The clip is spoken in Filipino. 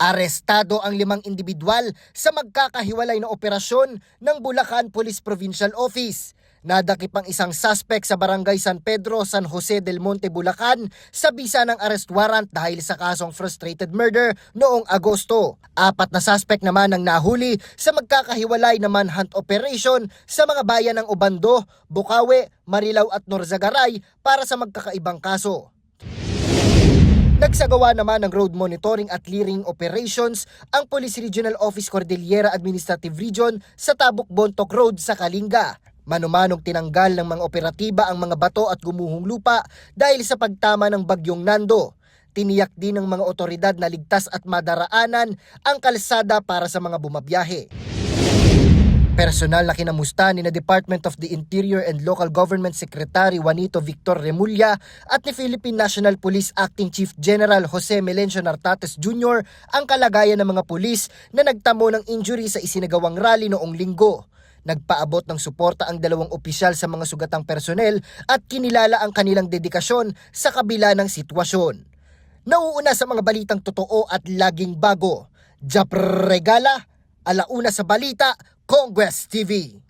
Arestado ang limang individual sa magkakahiwalay na operasyon ng Bulacan Police Provincial Office. Nadakip ang isang suspect sa barangay San Pedro, San Jose del Monte, Bulacan sa bisa ng arrest warrant dahil sa kasong frustrated murder noong Agosto. Apat na suspect naman ang nahuli sa magkakahiwalay na manhunt operation sa mga bayan ng Obando, Bukawe, Marilao at Norzagaray para sa magkakaibang kaso. Nagsagawa naman ng road monitoring at clearing operations ang Police Regional Office Cordillera Administrative Region sa Tabuk Bontoc Road sa Kalinga. Manumanong tinanggal ng mga operatiba ang mga bato at gumuhong lupa dahil sa pagtama ng bagyong Nando. Tiniyak din ng mga otoridad na ligtas at madaraanan ang kalsada para sa mga bumabiyahe. Personal na kinamusta ni na Department of the Interior and Local Government Secretary Juanito Victor Remulla at ni Philippine National Police Acting Chief General Jose Melencio Nartates Jr. ang kalagayan ng mga pulis na nagtamo ng injury sa isinagawang rally noong linggo. Nagpaabot ng suporta ang dalawang opisyal sa mga sugatang personel at kinilala ang kanilang dedikasyon sa kabila ng sitwasyon. Nauuna sa mga balitang totoo at laging bago. Jap Regala, alauna sa balita, Congress TV.